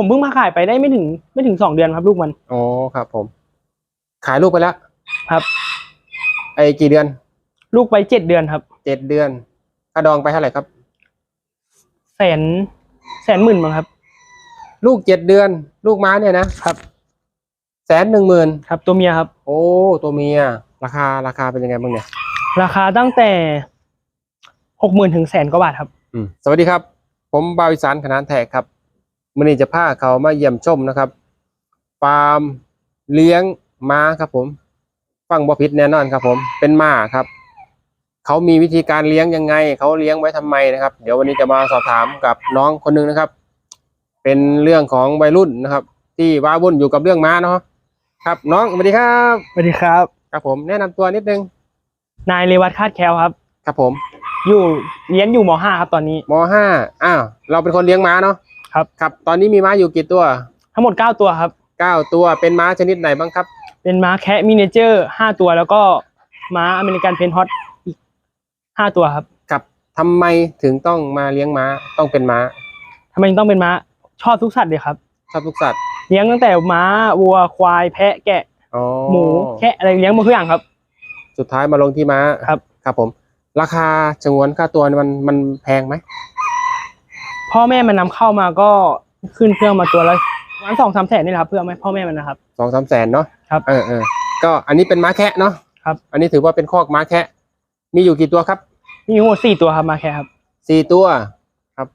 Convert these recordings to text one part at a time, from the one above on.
ผมเพิ่งมาขายไปได้ไม่ถึงไม่ถึงสองเดือนครับลูกมัน อ๋อครับ ผม ขายลูกไปแล้วครับ ไอ้กี่เดือน ลูกไปเจ็ดเดือนครับเจ็ดเดือนค่าดองไปเท่าไหร่ครับ แสนแสนหมื่นมั้งครับ ลูกเจ็ดเดือน ลูกม้าเนี่ยนะครับ แสนหนึ่งหมื่นครับ ตัวเมียครับ โอ้ ตัวเมีย ราคาราคาเป็นยังไงบ้างเนี่ย ราคาตั้งแต่หกหมื่นถึงแสนกว่าบาทครับ อืมสวัสดีครับ ผมบาวิสานขนานแทกครับ มื่อนี้จะพาเขามาเยี่ยมชมนะครับฟาร์มเลี้ยงม้าครับผมฟังบ่ผิดแน่นอนครับผมเป็นม้าครับ เขามีวิธีการเลี้ยงยังไง เขาเลี้ยงไว้ทำไมนะครับ เดี๋ยววันนี้จะมาสอบถามกับน้องคนหนึงนะครับ เป็นเรื่องของวัยรุ่นนะครับ ที่ว้าวุ่นอยู่กับเรื่องม้าเนาะครับ น้องสวัสดีครับสวัสดีครับครับผมแนะนำตัวนิดนึงนายเรวัตคาดแคลครับ ครับผม อยู่เรียนอยู่มห้าครับตอนนี้มห้าอ้าวเราเป็นคนเลี้ยงม้าเนาะ ครับ ครับตอนนี้มีม้าอยู่กี่ตัว ทั้งหมดเก้าตัวครับเก้าตัวเป็นม้าชนิดไหนบ้างครับ เป็นม้าแคะมินิเจอร์ห้าตัวแล้วก็ม้าอเมริกันเพนฮอตอีกห้าตัวครับครับทำไมถึงต้องมาเลี้ยงม้าต้องเป็นม้าทำไมถึงต้องเป็นม้าชอบทุกสัตว์เลยครับ ชอบทุกสัตว์เลี้ยงตั้งแต่ม้าวัวควายแพะแกะ อ๋อหมูแคะอะไรเลี้ยงหมดทุกอย่างครับ สุดท้ายมาลงที่ม้าครับ ครับผม ราคาจงวนค่าตัวมันมันแพงไหม พ่อแม่มันนำเข้ามาก็ขึ้นเครื่องมาตัวละประมาณสองสามแสนนี่แหละครับเพื่อไม่พ่อแม่มันนะครับสองสามแสนเนาะครับเออเออก็อันนี้เป็นม้าแคะเนาะครับ อันนี้ถือว่าเป็นคอกม้าแคะมีอยู่กี่ตัวครับ มีทั้งหมดสี่ตัวครับมาแค่ครับสี่ตัวครับ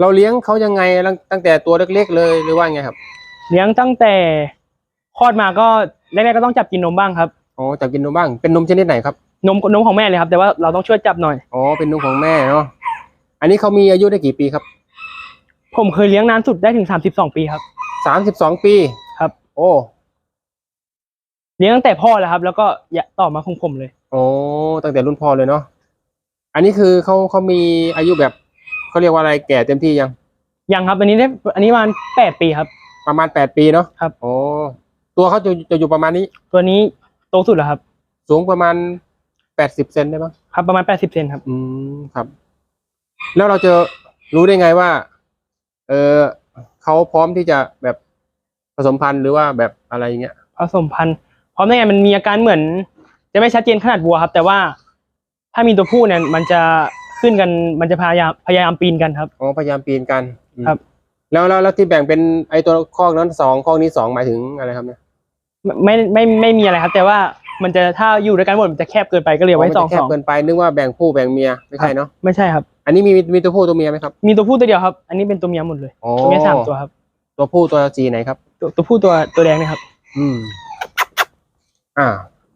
เราเลี้ยงเขายังไงตั้งแต่ตัวเล็กๆเลยหรือว่าไงครับ เลี้ยงตั้งแต่คลอดมาก็แรกๆก็ต้องจับกินนมบ้างครับอ๋อจับกินนมบ้างเป็นนมชนิดไหนครับนมนมของแม่เลยครับ แต่ว่าเราต้องช่วยจับหน่อยอ๋อเป็นนมของแม่เนาะ อันนี้เขามีอายุได้กี่ปีครับผมเคยเลี้ยงนานสุดได้ถึงสามสิบสองปีครับ สามสิบสองปีครับ โอ้เลี้ยงตั้งแต่พ่อแล้วครับ แล้วก็อย่าต่อมาของผมเลย โอ้ตั้งแต่รุ่นพ่อเลยเนาะอันนี้คือเขาเขามีอายุแบบเขาเรียกว่าอะไรแก่เต็มที่ยัง ยังครับ อันนี้ได้อันนี้ประมาณแปดปีครับ ประมาณแปดปีเนาะครับ โอ้ตัวเขาจะจะอยู่ประมาณนี้ ตัวนี้โตสุดแล้วครับ สูงประมาณแปดสิบเซนได้มั้งครับ ประมาณแปดสิบเซนครับ อืมครับ แล้วเราจะรู้ได้ไงว่า เออเขาพร้อมที่จะแบบผสมพันธุ์หรือว่าแบบอะไรอย่างเงี้ยผสมพันธุ์พร้อมได้ไงมันมีอาการเหมือน จะไม่ชัดเจนขนาดวัวครับ แต่ว่าถ้ามีตัวผู้เนี่ย มันจะขึ้นกันมันจะพยายามพยายามปีนกันครับอ๋อพยายามปีนกันอืมครับ แล้วแล้วแล้วที่แบ่งเป็นไอตัวข้อกนั้นสองข้อกนี้สองหมายถึงอะไรครับเนี่ยไม่ไม่ไม่ไม่มีอะไรครับ แต่ว่า มันจะถ้าอยู่ด้วยกันหมดมันจะแคบเกินไปก็เลยเอาไว้สองมันจะแคสบองเกินไปนึกว่าแบ่งผู้แบ่งเมียไม่ใช่เนาะไม่ใช่ครับ อันนี้มีมีตัวผู้ตัวเมียไหมครับมีตัวผู้ตัวเดียวครับ อันนี้เป็นตัวเมียหมดเลยอ๋อตัวเมียสามตัวครับตัวผู้ตัวสีไหนครับ ตัวตัวผู้ตัวตัวแดงเนะครับ อืม อ่า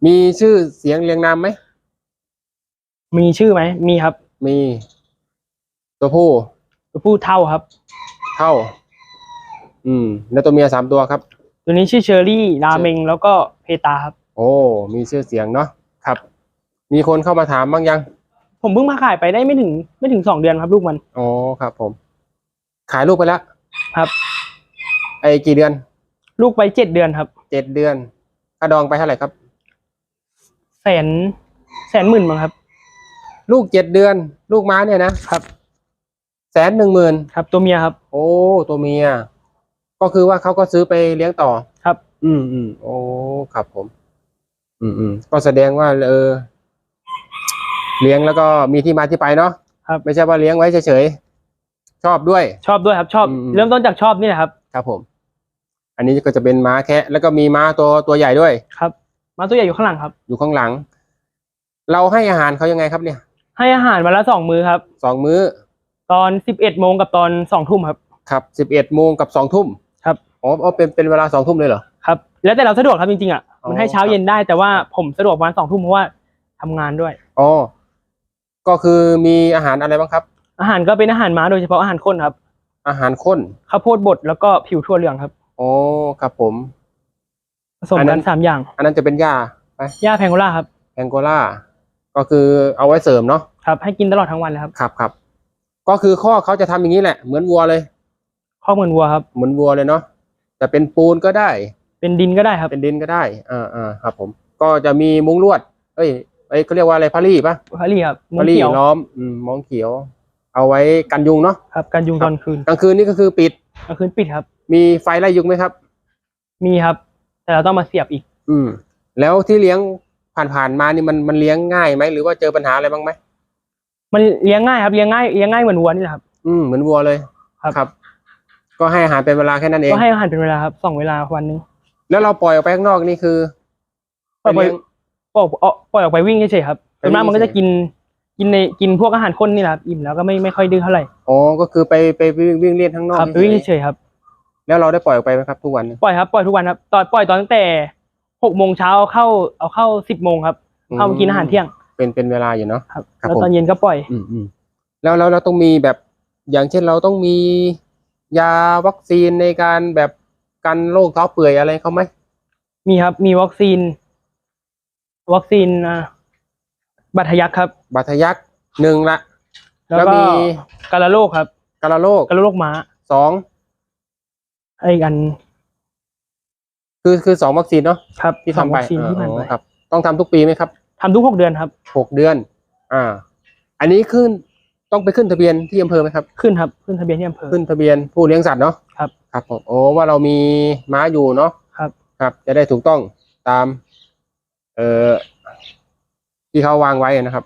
มีชื่อเสียงเรียงนามไหมมีชื่อไหมมีครับ มี ตัวผู้ตัวผู้เท่าครับ เท่า อืม แล้วตัวเมียสามตัวครับ ตัวนี้ชื่อเชอรี่ราเมงแล้วก็เพตาครับ โอ้ มีชื่อเสียงเนาะครับ มีคนเข้ามาถามบ้างยัง ผมเพิ่งมาขายไปได้ไม่ถึงไม่ถึงสองเดือนครับลูกมัน อ๋อครับ ผม ขายลูกไปแล้วครับ ไอ้กี่เดือน ลูกไปเจ็ดเดือนครับเจ็ดเดือนค่าดองไปเท่าไหร่ครับ แสนแสนหมื่นมั้งครับ ลูกเจ็ดเดือน ลูกม้าเนี่ยนะครับแสนหนึ่งหมื่นครับ ตัวเมียครับ โอ้ ตัวเมีย ก็คือว่าเขาก็ซื้อไปเลี้ยงต่อครับ อืมอืมโอ้ ครับผม อืมอืมก็แสดงว่าเออ เลี้ยงแล้วก็มีที่มาที่ไปเนาะครับ ไม่ใช่ว่าเลี้ยงไว้เฉยๆชอบด้วย ชอบด้วยครับชอบ อืม เริ่มต้นจากชอบนี่แหละครับ ครับผม อันนี้ก็จะเป็นม้าแคะ แล้วก็มีม้าตัวตัวใหญ่ด้วย ครับ มาตัวใหญ่อยู่ข้างหลังครับ อยู่ข้างหลัง เราให้อาหารเขายังไงครับเนี่ยให้อาหารวันละสองมื้อครับ สองมื้อตอนสิบเอ็ดโมงกับตอนสองทุ่มครับ ครับสิบเอ็ดโมงกับสองทุ่มครับ อ๋ออ๋อเป็นเป็นเวลาสองทุ่มเลยเหรอ ครับ แล้วแต่เราสะดวกครับจริงๆอะอ๋อมันให้เช้าครับเย็นได้แต่ว่าผมสะดวกประมาณสองทุ่มเพราะว่าทำงานด้วย อ๋อก็คือมีอาหารอะไรบ้างครับ อาหารก็เป็นอาหารม้าโดยเฉพาะอาหารข้นครับอาหารข้นข้าวโพดบดแล้วก็ผิวทั่วเหลืองครับอ๋อครับผม ผสมอันนั้กันน สามอย่างอันนั้นจะเป็นหญ้าไปหญ้าแพงโกล่าครับแองโกลาก็คือเอาไว้เสริมเนาะครับ ให้กินตลอดทั้งวันเลยครับครับครับก็คือข้อเขาจะทำอย่างนี้แหละ เหมือนวัวเลย ข้อเหมือนวัวครับเหมือนวัวเลยเนาะแต่เป็นปูนก็ได้ เป็นดินก็ได้ครับ เป็นดินก็ได้อ่าอ่าครับ ผม ก็จะมีมุ้งลวด เอ้ยไอ้เขาเรียกว่าอะไรพารี่ปะพารีครับมุ้พางรี่เขียวล้อมอืมมองเขียว เอาไว้กันยุงเนาะครับการยุงตอนคืนกลางคืนนี่ก็คือปิดกลางคืนปิดครับ มีไฟไล่ยุงไหมครับ มีครับ แต่เราต้องมาเสียบอีก อืม แล้วที่เลี้ยงผ่านๆมานี่มันมันเลี้ยงง่ายไหมหรือว่าเจอปัญหาอะไรบ้างไหมมันเลี้ยงง่ายครับเลี้ยงง่ายเลี้ยงง่ายเหมือนวัวนี่แหละครับ อืมเหมือนวัวเลยครับครับ ก็ให้อาหารเป็นเวลาแค่นั้นเองก็ให้อาหารเป็นเวลาครับสองเวลาวันหนึง แล้วเราปล่อยออกไปข้างนอกนี่คือปล่อยไปเลี้ยง ปล่อยออกปล่อยออกไปวิ่งเฉยๆครับไปส่วนมากมันก็วิ่จะงเฉยกินกินในกินพวกอาหารข้นนี่แหละครับอิ่มแล้วก็ไม่ไม่ค่อยดื้อเท่าไหร่อ๋อก็คือไปไปไปวิ่งวิ่งเล่นข้างนอกครับไปเฉยๆวิ่งเฉยๆครับแล้วเราได้ปล่อยออกไปไหมครับทุกวันปล่อยครับปล่อยทุกวันครับตอนปล่อยตอนตั้งแต่หกโมงเช้าเข้าเอาเข้าสิบโมงครับเข้ามากินอาหารเที่ยงเป็นเป็นเวลาอยู่เนาะ ครับครับแล้วผมตอนเย็นก็ปล่อย อืมอืมแล้วแล้วเราต้องมีแบบอย่างเช่นเราต้องมียาวัคซีนในการแบบ กันโรคท้องเปื่อยอะไรเขาไหมมีครับ มีวัคซีน วัคซีนอ่าบัตรทะยักครับบาดทะยักหนึ่งละ แล้วแล้วก็มี กาฬโรคครับกาฬโรคกาฬโรคม้าสองไอ้กันคือคือสองวัคซีนเนาะครับที่สองทำไปวัคซีนที่ผ่านอ๋ไปอครับ ต้องทำทุกปีไหมครับทำทุกหกเดือนครับ หกเดือน อ่า อันนี้ขึ้น ต้องไปขึ้นทะเบียนที่อำเภอไหมครับ ขึ้นครับ ขึ้นทะเบียนที่อำเภอ ขึ้นทะเบียนผู้เลี้ยงสัตว์เนาะ ครับ ครับผมโอ้ว่าเรามีม้าอยู่เนาะ ครับ ครับ จะได้ถูกต้องตาม เอ่อที่เขาวางไว้นะครับ